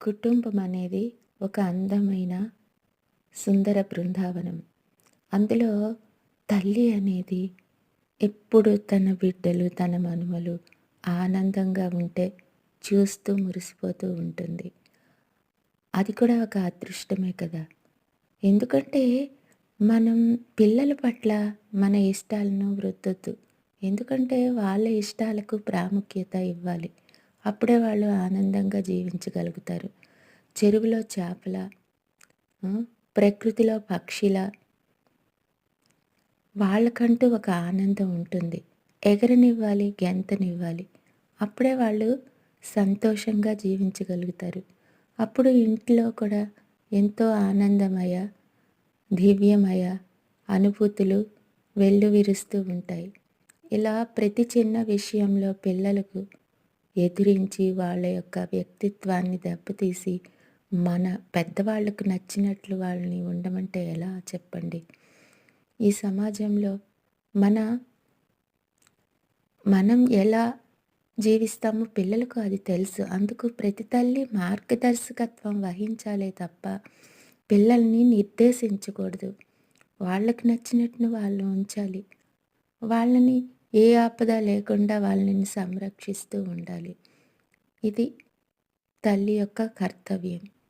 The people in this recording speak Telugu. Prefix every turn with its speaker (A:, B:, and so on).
A: కుటుంబం అనేది ఒక అందమైన సుందర బృందావనం. అందులో తల్లి అనేది ఎప్పుడు తన బిడ్డలు, తన మనుమలు ఆనందంగా ఉంటే చూస్తూ మురిసిపోతూ ఉంటుంది. అది కూడా ఒక అదృష్టమే కదా! ఎందుకంటే మనం పిల్లల పట్ల మన ఇష్టాలను వృద్ధొద్దు ఎందుకంటే వాళ్ళ ఇష్టాలకు ప్రాముఖ్యత ఇవ్వాలి. అప్పుడే వాళ్ళు ఆనందంగా జీవించగలుగుతారు. చెరువులో చేపల, ప్రకృతిలో పక్షుల వాళ్ళకంటూ ఒక ఆనందం ఉంటుంది. ఎగరనివ్వాలి, గెంతనివ్వాలి. అప్పుడే వాళ్ళు సంతోషంగా జీవించగలుగుతారు. అప్పుడు ఇంట్లో కూడా ఎంతో ఆనందమయ, దివ్యమయ అనుభూతులు వెల్లువిరుస్తూ ఉంటాయి. ఇలా ప్రతి చిన్న విషయంలో పిల్లలకు ఎదిరించి వాళ్ళ యొక్క వ్యక్తిత్వాన్ని దెబ్బతీసి, మన పెద్దవాళ్ళకు నచ్చినట్లు వాళ్ళని ఉండమంటే ఎలా చెప్పండి? ఈ సమాజంలో మన మనం ఎలా జీవిస్తామో పిల్లలకు అది తెలుసు. అందుకు ప్రతి తల్లి మార్గదర్శకత్వం వహించాలే తప్ప, పిల్లల్ని నిర్దేశించకూడదు. వాళ్ళకు నచ్చినట్టును వాళ్ళు ఉంచాలి. వాళ్ళని ఏ ఆపద లేకుండా వాళ్ళని సంరక్షిస్తూ ఉండాలి. ఇది తల్లి యొక్క కర్తవ్యం.